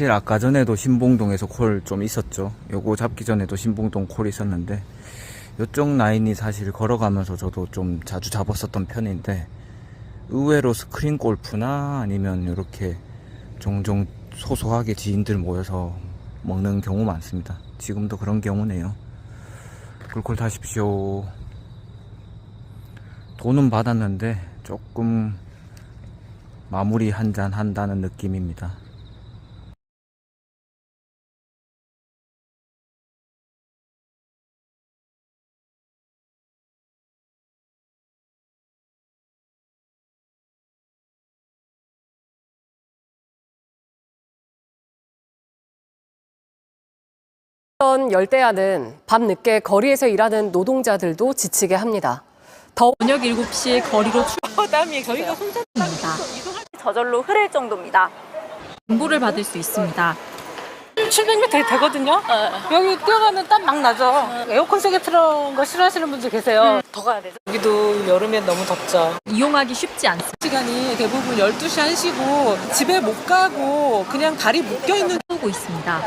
사실 아까 전에도 신봉동에서 콜 좀 있었죠. 요거 잡기 전에도 신봉동 콜 있었는데 요쪽 라인이 사실 걸어가면서 저도 좀 자주 잡았었던 편인데 의외로 스크린 골프나 아니면 이렇게 종종 소소하게 지인들 모여서 먹는 경우 많습니다. 지금도 그런 경우네요. 꿀꿀 타십시오. 돈은 받았는데 조금 마무리 한 잔 한다는 느낌입니다. 이런 열대야는 밤늦게 거리에서 일하는 노동자들도 지치게 합니다. 더운 저녁 7시 거리로 땀이 저희가 손잡 출근합니다. 저절로 흐를 정도입니다. 정보를 받을 수 있습니다. 700m 되거든요. 여기 뛰어가면 땀 막 나죠. 에어컨 세게 틀은 거 싫어하시는 분들 계세요. 더 가야 되죠. 여기도 여름엔 너무 덥죠. 이용하기 쉽지 않습니다. 시간이 대부분 12시 1시고 집에 못 가고 그냥 다리 묶여 있는 오고 있습니다.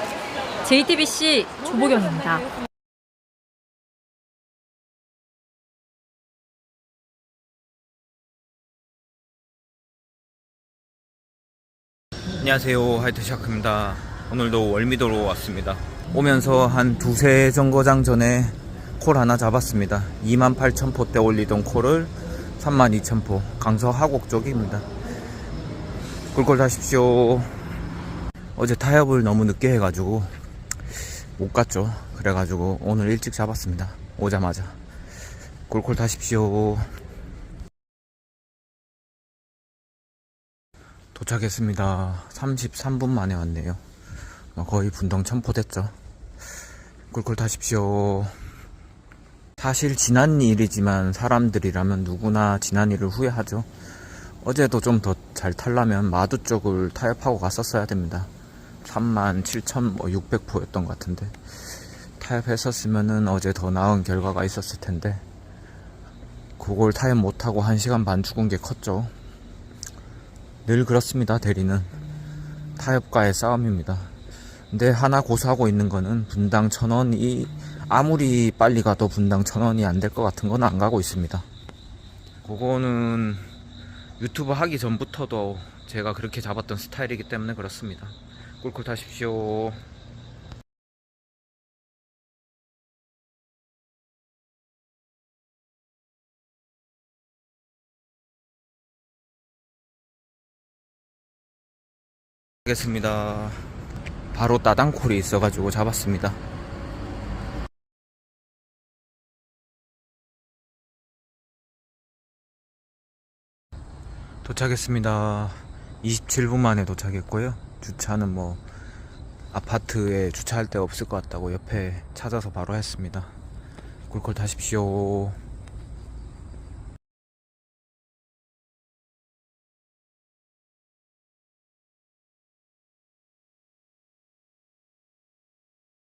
JTBC 조보경입니다. 안녕하세요. 하이트샤크입니다. 오늘도 월미도로 왔습니다. 오면서 한 두세 정거장 전에 콜 하나 잡았습니다. 28,000포대 올리던 콜을 32,000포. 강서 하곡 쪽입니다. 꿀꿀 타십시오. 어제 타협을 너무 늦게 해가지고 못 갔죠 그래가지고 오늘 일찍 잡았습니다 오자마자 꿀꿀 타십시오 도착했습니다. 33분 만에 왔네요. 뭐 거의 분동 천포됐죠. 꿀꿀 타십시오. 사실 지난 일이지만 사람들이라면 누구나 지난 일을 후회하죠. 어제도 좀 더 잘 탈라면 마두 쪽을 타협하고 갔었어야 됩니다. 37,600포였던 것 같은데 타협했었으면은 어제 더 나은 결과가 있었을 텐데 그걸 타협 못하고 1시간 반 죽은 게 컸죠. 늘 그렇습니다. 대리는 타협과의 싸움입니다. 근데 하나 고수하고 있는 거는 분당 천 원이 아무리 빨리 가도 분당 천 원이 안 될 것 같은 건 안 가고 있습니다. 그거는 유튜브 하기 전부터도 제가 그렇게 잡았던 스타일이기 때문에 그렇습니다. 꿀꿀 타십시오. 알겠습니다. 바로 따당콜이 있어가지고 잡았습니다. 도착했습니다. 27분 만에 도착했고요. 주차는 뭐 아파트에 주차할 데 없을 것 같다고 옆에 찾아서 바로 했습니다. 꿀꿀 타십시오.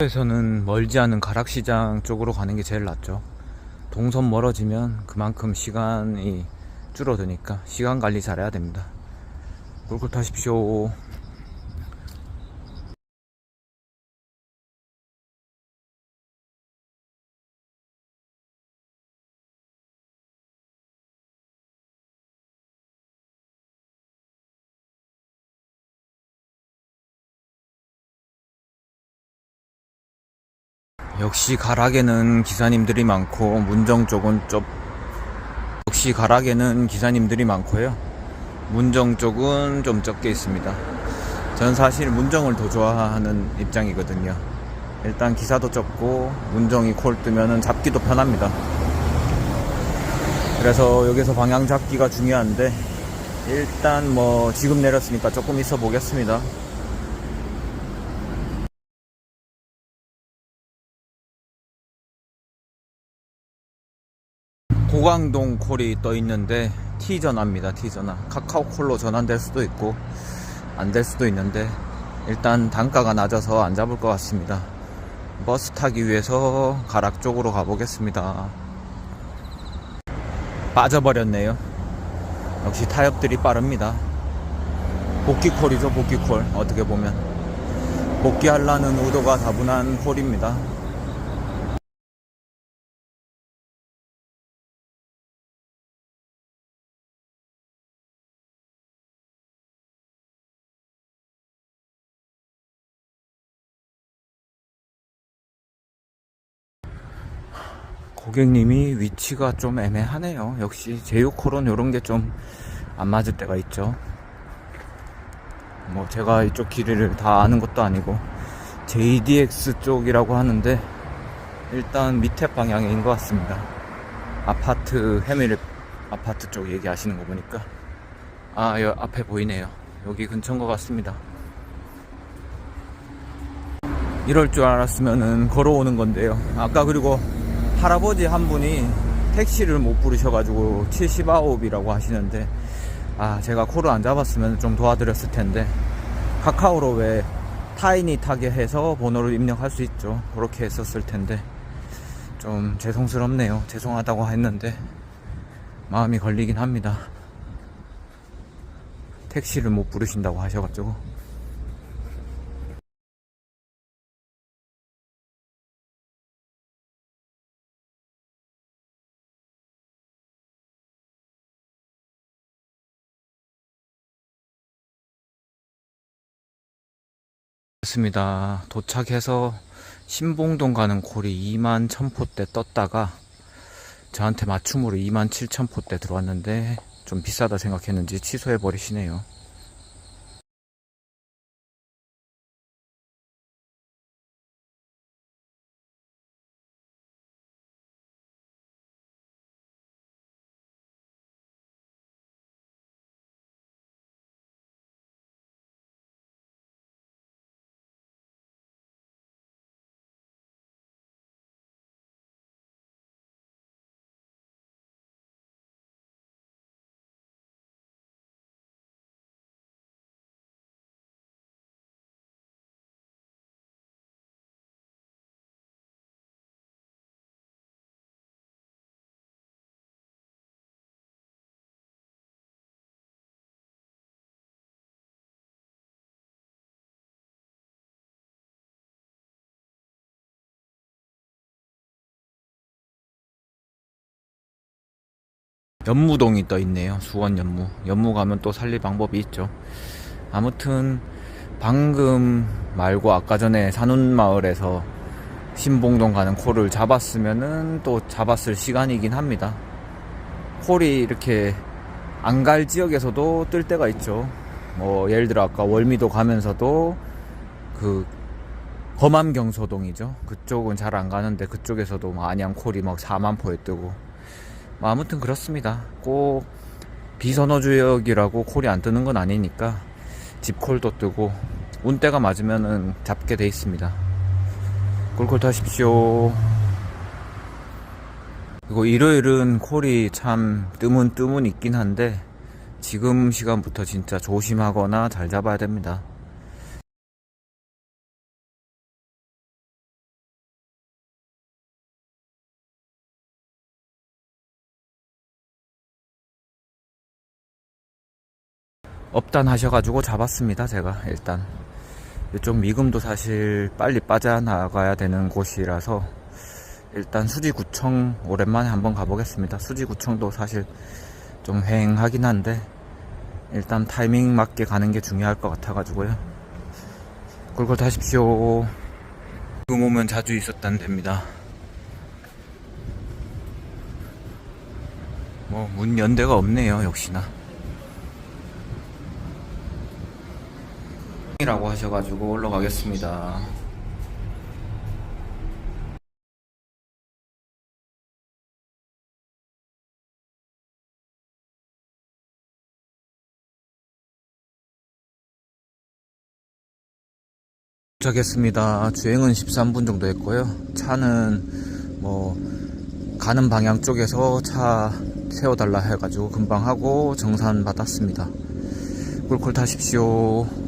에서는 멀지 않은 가락시장 쪽으로 가는 게 제일 낫죠. 동선 멀어지면 그만큼 시간이 줄어드니까 시간 관리 잘해야 됩니다. 꿀꿀 타십시오. 역시 가락에는 기사님들이 많고 문정 쪽은 좀 역시 가락에는 기사님들이 많고요. 문정 쪽은 좀 적게 있습니다. 전 사실 문정을 더 좋아하는 입장이거든요. 일단 기사도 적고 문정이 콜 뜨면은 잡기도 편합니다. 그래서 여기서 방향 잡기가 중요한데 일단 뭐 지금 내렸으니까 조금 있어 보겠습니다. 고강동 콜이 떠 있는데 T 전화입니다. T 전화. 카카오 콜로 전환될 수도 있고 안 될 수도 있는데 일단 단가가 낮아서 안 잡을 것 같습니다. 버스 타기 위해서 가락 쪽으로 가보겠습니다. 빠져버렸네요. 역시 타협들이 빠릅니다. 복귀 콜이죠, 복귀 콜. 어떻게 보면. 복귀하려는 의도가 다분한 콜입니다. 고객님이 위치가 좀 애매하네요. 역시 제휴콜은 이런 게 좀 안 맞을 때가 있죠. 뭐 제가 이쪽 길이를 다 아는 것도 아니고 JDX 쪽이라고 하는데 일단 밑에 방향인 것 같습니다. 아파트 해밀 아파트 쪽 얘기하시는 거 보니까 아, 여 앞에 보이네요. 여기 근처인 것 같습니다. 이럴 줄 알았으면은 걸어오는 건데요. 아까 그리고 할아버지 한 분이 택시를 못 부르셔가지고 79이라고 하시는데 아 제가 코를 안 잡았으면 좀 도와드렸을 텐데 카카오로 왜 타인이 타게 해서 번호를 입력할 수 있죠. 그렇게 했었을 텐데 좀 죄송스럽네요. 죄송하다고 했는데 마음이 걸리긴 합니다. 택시를 못 부르신다고 하셔가지고 됐습니다. 도착해서 신봉동 가는 콜이 2만 1000포대 떴다가 저한테 맞춤으로 2만 7000포대 들어왔는데 좀 비싸다 생각했는지 취소해 버리시네요. 연무동이 떠 있네요. 수원 연무. 연무 가면 또 살릴 방법이 있죠. 아무튼 방금 말고 아까 전에 산운마을에서 신봉동 가는 콜을 잡았으면은 또 잡았을 시간이긴 합니다. 콜이 이렇게 안 갈 지역에서도 뜰 때가 있죠. 뭐 예를 들어 아까 월미도 가면서도 그 검암경소동이죠. 그쪽은 잘 안 가는데 그쪽에서도 뭐 안양 콜이 막 4만 포에 뜨고 뭐 아무튼 그렇습니다. 꼭 비선호 지역이라고 콜이 안 뜨는 건 아니니까 집콜도 뜨고 운때가 맞으면은 잡게 돼 있습니다. 꿀꿀 타십시오. 그리고 일요일은 콜이 참 뜨문 뜨문 있긴 한데 지금 시간부터 진짜 조심하거나 잘 잡아야 됩니다. 업단하셔가지고 잡았습니다 제가. 일단 이쪽 미금도 사실 빨리 빠져나가야 되는 곳이라서 일단 수지구청 오랜만에 한번 가보겠습니다. 수지구청도 사실 좀 휑하긴 한데 일단 타이밍 맞게 가는 게 중요할 것 같아가지고요. 꿀꿀 타십시오. 지금 오면 자주 있었단 데입니다. 뭐 문 연대가 없네요 역시나 이라고 하셔가지고 올라가겠습니다. 도착했습니다. 주행은 13분 정도 했고요. 차는 뭐 가는 방향 쪽에서 차 세워달라 해가지고 금방 하고 정산 받았습니다. 꿀꿀 타십시오.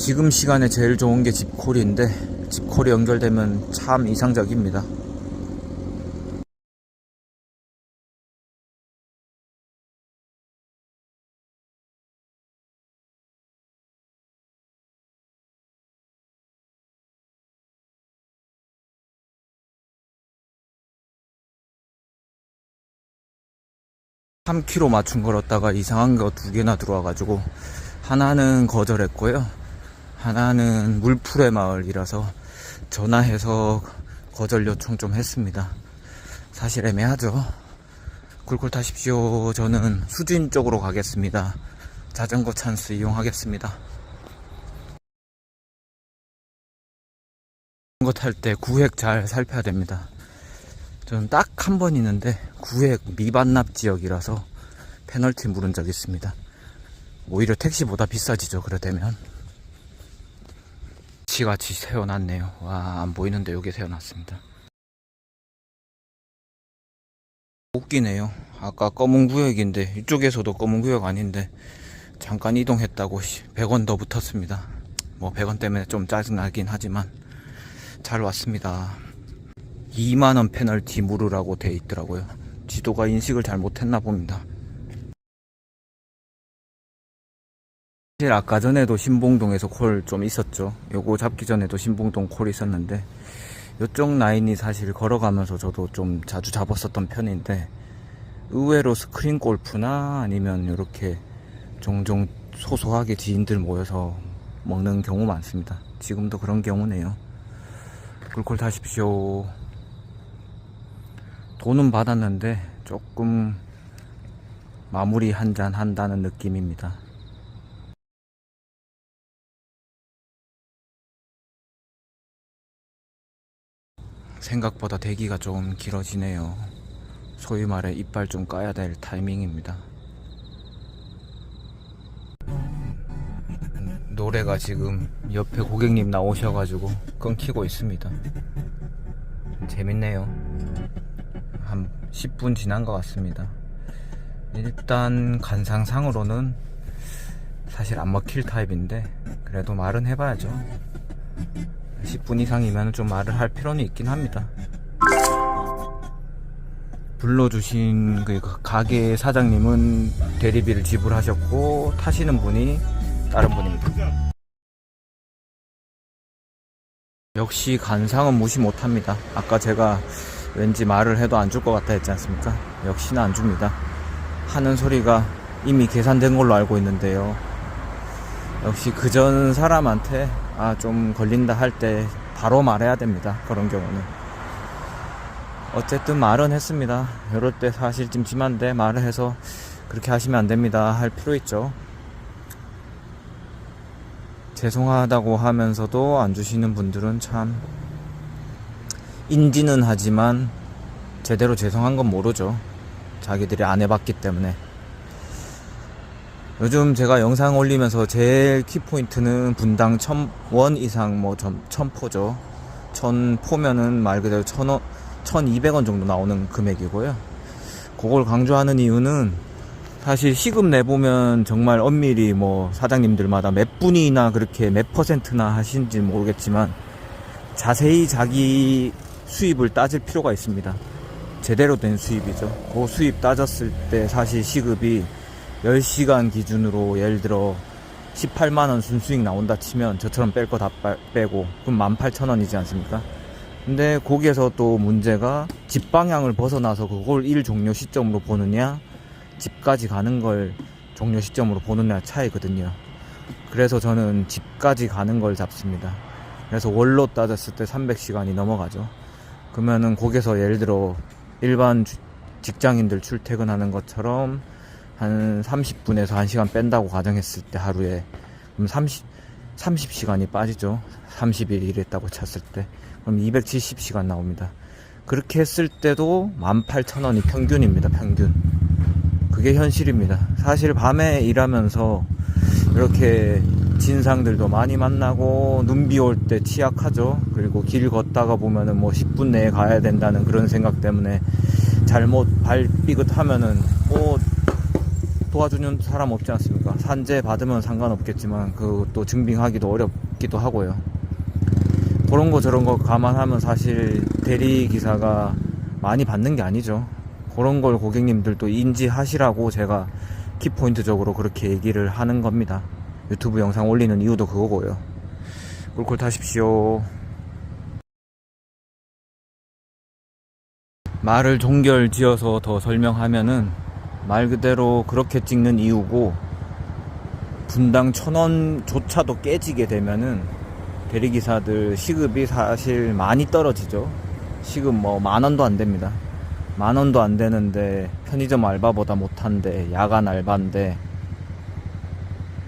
지금 시간에 제일 좋은 게 집콜인데 집콜이 연결되면 참 이상적입니다. 삼 k 로 맞춤 걸었다가 이상한 거 두 개나 들어와가지고 하나는 거절했고요. 하나는 물풀의 마을이라서 전화해서 거절 요청 좀 했습니다. 사실 애매하죠. 굴굴 타십시오. 저는 수진 쪽으로 가겠습니다. 자전거 찬스 이용하겠습니다. 자전거 탈 때 구획 잘 살펴야 됩니다. 저는 딱 한 번 있는데 구획 미반납 지역이라서 페널티 물은 적 있습니다. 오히려 택시보다 비싸지죠. 그래 되면 같이 세워놨네요. 와 안 보이는데 여기 세워놨습니다. 웃기네요. 아까 검은 구역인데 이쪽에서도 검은 구역 아닌데 잠깐 이동했다고 100원 더 붙었습니다. 뭐 100원 때문에 좀 짜증나긴 하지만 잘 왔습니다. 2만원 페널티 물으라고 돼 있더라고요. 지도가 인식을 잘 못했나 봅니다. 사실 아까 전에도 신봉동에서 콜 좀 있었죠. 요거 잡기 전에도 신봉동 콜 있었는데 요쪽 라인이 사실 걸어가면서 저도 좀 자주 잡았었던 편인데 의외로 스크린 골프나 아니면 이렇게 종종 소소하게 지인들 모여서 먹는 경우 많습니다. 지금도 그런 경우네요. 꿀꿀 타십시오. 돈은 받았는데 조금 마무리 한 잔 한다는 느낌입니다. 생각보다 대기가 좀 길어지네요. 소위 말해 이빨 좀 까야 될 타이밍입니다. 노래가 지금 옆에 고객님 나오셔가지고 끊기고 있습니다. 재밌네요. 한 10분 지난 것 같습니다. 일단 간상상으로는 사실 안 먹힐 타입인데 그래도 말은 해봐야죠. 10분 이상이면 좀 말을 할 필요는 있긴 합니다. 불러주신 그 가게 사장님은 대리비를 지불하셨고 타시는 분이 다른 분입니다. 역시 간상은 무시 못합니다. 아까 제가 왠지 말을 해도 안 줄 것 같다 했지 않습니까? 역시나 안 줍니다. 하는 소리가 이미 계산된 걸로 알고 있는데요. 역시 그전 사람한테 아 좀 걸린다 할 때 바로 말해야 됩니다. 그런 경우는. 어쨌든 말은 했습니다. 이럴 때 사실 좀 심한데 말을 해서 그렇게 하시면 안 됩니다. 할 필요 있죠. 죄송하다고 하면서도 안 주시는 분들은 참 인지는 하지만 제대로 죄송한 건 모르죠. 자기들이 안 해봤기 때문에. 요즘 제가 영상 올리면서 제일 키포인트는 분당 1000원 이상 뭐 점, 1000포죠. 1000포면은 말 그대로 1000원, 1200원 정도 나오는 금액이고요. 그걸 강조하는 이유는 사실 시급 내보면 정말 엄밀히 뭐 사장님들마다 몇 분이나 그렇게 몇 퍼센트나 하신지 모르겠지만 자세히 자기 수입을 따질 필요가 있습니다. 제대로 된 수입이죠. 그 수입 따졌을 때 사실 시급이 10시간 기준으로 예를 들어 18만원 순수익 나온다 치면 저처럼 뺄 거 다 빼고 그럼 18,000원이지 않습니까? 근데 거기에서 또 문제가 집 방향을 벗어나서 그걸 일 종료 시점으로 보느냐 집까지 가는 걸 종료 시점으로 보느냐 차이거든요. 그래서 저는 집까지 가는 걸 잡습니다. 그래서 월로 따졌을 때 300시간이 넘어가죠. 그러면은 거기서 예를 들어 일반 주- 직장인들 출퇴근하는 것처럼 한 30분에서 1시간 뺀다고 가정했을 때 하루에 그럼 30, 30시간이 빠지죠. 30일 일했다고 쳤을 때. 그럼 270시간 나옵니다. 그렇게 했을 때도 18,000원이 평균입니다. 평균. 그게 현실입니다. 사실 밤에 일하면서 이렇게 진상들도 많이 만나고 눈 비 올 때 취약하죠. 그리고 길 걷다가 보면은 뭐 10분 내에 가야 된다는 그런 생각 때문에 잘못 발 삐긋하면은 뭐 도와주는 사람 없지 않습니까? 산재 받으면 상관없겠지만 그것도 증빙하기도 어렵기도 하고요. 그런 거 저런 거 감안하면 사실 대리 기사가 많이 받는 게 아니죠. 그런 걸 고객님들도 인지하시라고 제가 키포인트적으로 그렇게 얘기를 하는 겁니다. 유튜브 영상 올리는 이유도 그거고요. 꿀꿀 타십시오. 말을 종결 지어서 더 설명하면은 말 그대로 그렇게 찍는 이유고 분당 천 원조차도 깨지게 되면은 대리기사들 시급이 사실 많이 떨어지죠. 시급 뭐 만 원도 안 됩니다. 만 원도 안 되는데 편의점 알바보다 못한데 야간 알바인데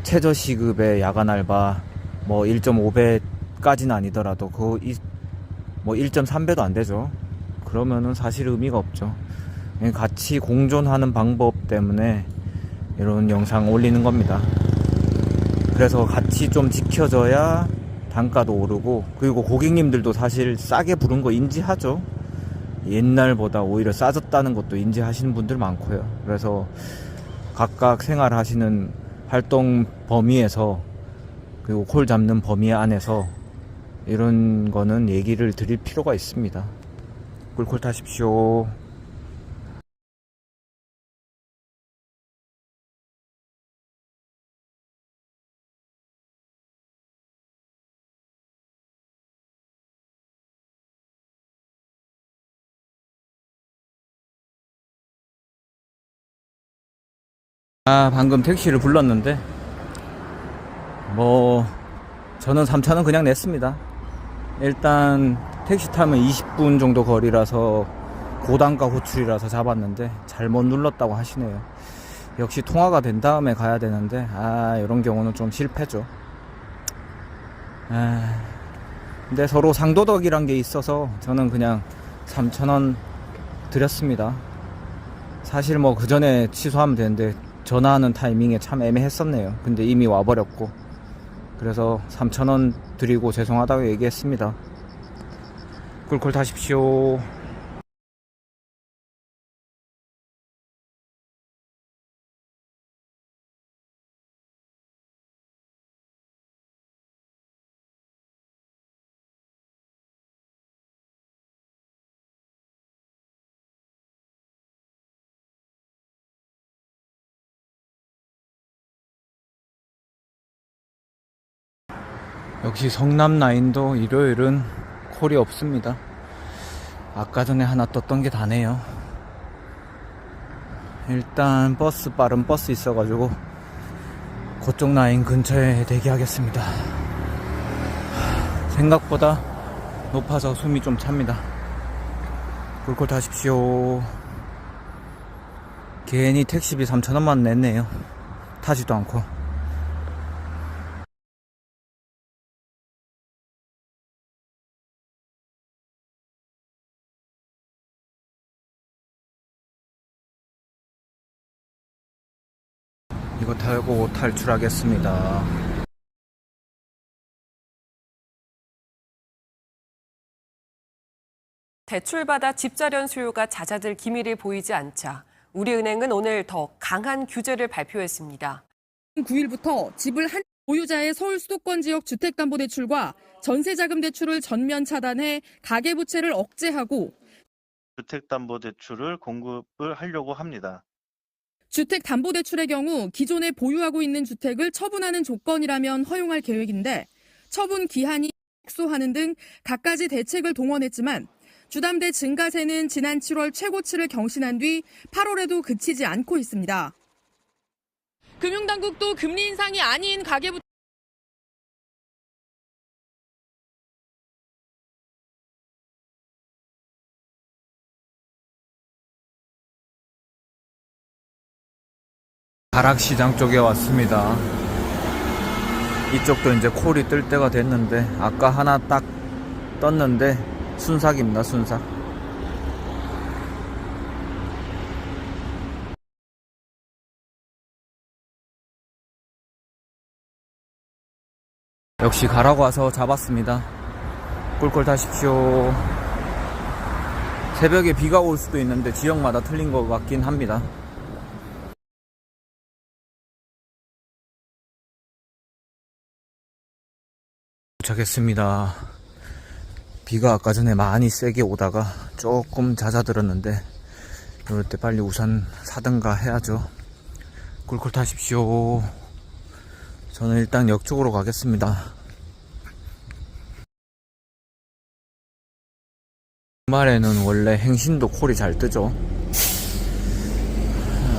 최저 시급의 야간 알바 뭐 1.5배까지는 아니더라도 그뭐 1.3배도 안 되죠. 그러면은 사실 의미가 없죠. 그냥 같이 공존하는 방법 때문에 이런 영상 올리는 겁니다. 그래서 같이 좀 지켜져야 단가도 오르고 그리고 고객님들도 사실 싸게 부른 거 인지하죠. 옛날보다 오히려 싸졌다는 것도 인지하시는 분들 많고요. 그래서 각각 생활하시는 활동 범위에서 그리고 콜 잡는 범위 안에서 이런 거는 얘기를 드릴 필요가 있습니다. 꿀콜 타십시오. 아, 방금 택시를 불렀는데, 뭐, 저는 3,000원 그냥 냈습니다. 일단, 택시 타면 20분 정도 거리라서, 고단가 호출이라서 잡았는데, 잘못 눌렀다고 하시네요. 역시 통화가 된 다음에 가야 되는데, 아, 이런 경우는 좀 실패죠. 아, 근데 서로 상도덕이란 게 있어서, 저는 그냥 3,000원 드렸습니다. 사실 뭐 그 전에 취소하면 되는데 전화하는 타이밍에 참 애매했었네요. 근데 이미 와버렸고 그래서 3,000원 드리고 죄송하다고 얘기했습니다. 꿀꿀 타십시오. 역시 성남 라인도 일요일은 콜이 없습니다. 아까 전에 하나 떴던 게 다네요. 일단 버스 빠른 버스 있어가지고 그쪽 라인 근처에 대기하겠습니다. 생각보다 높아서 숨이 좀 찹니다. 꿀꿀 타십시오. 괜히 택시비 3,000원만 냈네요. 타지도 않고. 이거 타고 탈출하겠습니다. 대출받아 집자련 수요가 잦아들 기미를 보이지 않자 우리은행은 오늘 더 강한 규제를 발표했습니다. 9일부터 집을 한 보유자의 서울 수도권 지역 주택담보대출과 전세자금 대출을 전면 차단해 가계부채를 억제하고 주택담보대출을 공급을 하려고 합니다. 주택담보대출의 경우 기존에 보유하고 있는 주택을 처분하는 조건이라면 허용할 계획인데 처분 기한이 축소하는 등 갖가지 대책을 동원했지만 주담대 증가세는 지난 7월 최고치를 경신한 뒤 8월에도 그치지 않고 있습니다. 금융당국도 금리 인상이 아닌 가계부 가락시장 쪽에 왔습니다. 이쪽도 이제 콜이 뜰 때가 됐는데 아까 하나 딱 떴는데 순삭입니다 순삭. 역시 가라고 와서 잡았습니다. 꿀꿀 타십시오. 새벽에 비가 올 수도 있는데 지역마다 틀린 것 같긴 합니다 도착했습니다. 비가 아까 전에 많이 세게 오다가 조금 잦아들었는데 이럴 때 빨리 우산 사든가 해야죠. 꿀꿀 타십시오. 저는 일단 역 쪽으로 가겠습니다. 주말에는 원래 행신도 콜이 잘 뜨죠.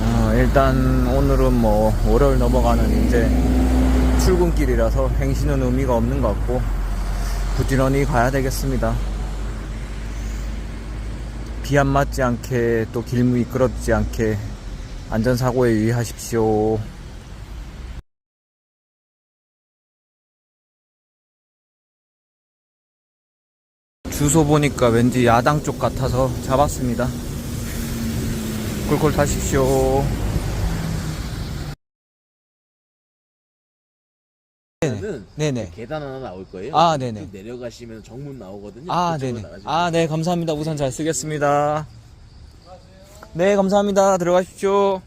어, 일단 오늘은 뭐 월요일 넘어가는 이제 출근길이라서 행시는 의미가 없는 것 같고 부지런히 가야 되겠습니다. 비 안 맞지 않게 또 길 미끄럽지 않게 안전사고에 유의하십시오. 주소 보니까 왠지 야당 쪽 같아서 잡았습니다. 꿀꿀 타십시오. 는 네네. 계단 하나 나올 거예요. 아, 네네. 쭉 내려가시면 정문 나오거든요. 아, 네네. 나가시면 아, 네, 감사합니다. 우선 잘 쓰겠습니다. 네, 감사합니다. 들어가십시오.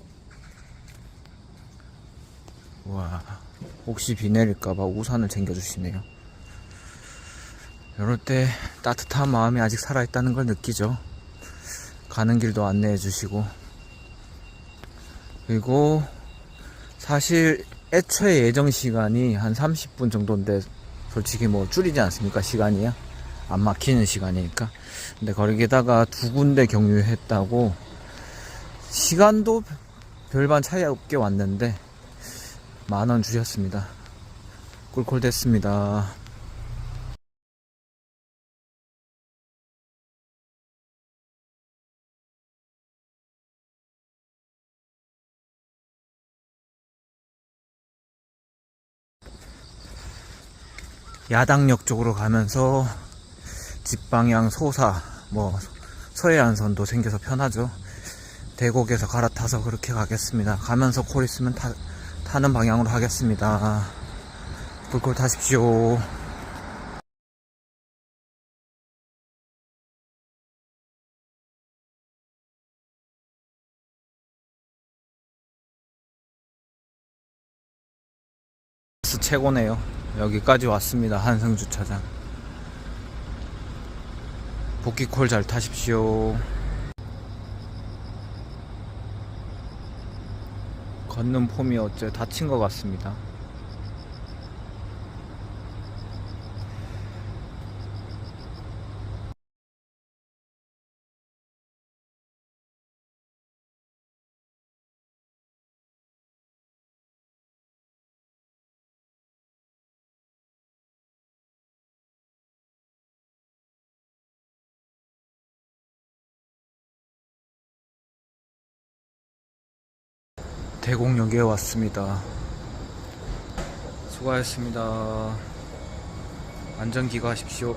와, 혹시 비 내릴까봐 우산을 챙겨주시네요. 이럴 때 따뜻한 마음이 아직 살아있다는 걸 느끼죠. 가는 길도 안내해 주시고. 그리고 사실 애초에 예정 시간이 한 30분 정도인데 솔직히 뭐 줄이지 않습니까? 시간이야. 안 막히는 시간이니까. 근데 거기에다가 두 군데 경유했다고 시간도 별반 차이 없게 왔는데 만 원 주셨습니다. 꿀꿀 됐습니다. 야당역 쪽으로 가면서 집방향 소사 뭐 서해안선도 생겨서 편하죠. 대곡에서 갈아타서 그렇게 가겠습니다. 가면서 콜 있으면 타, 타는 방향으로 하겠습니다. 꿀꿀 타십시오. 최고네요 여기까지 왔습니다 한성주차장. 복귀콜 잘 타십시오. 걷는 폼이 어째 다친 것 같습니다 대곡역에 왔습니다. 수고하셨습니다. 안전 기가 하십시오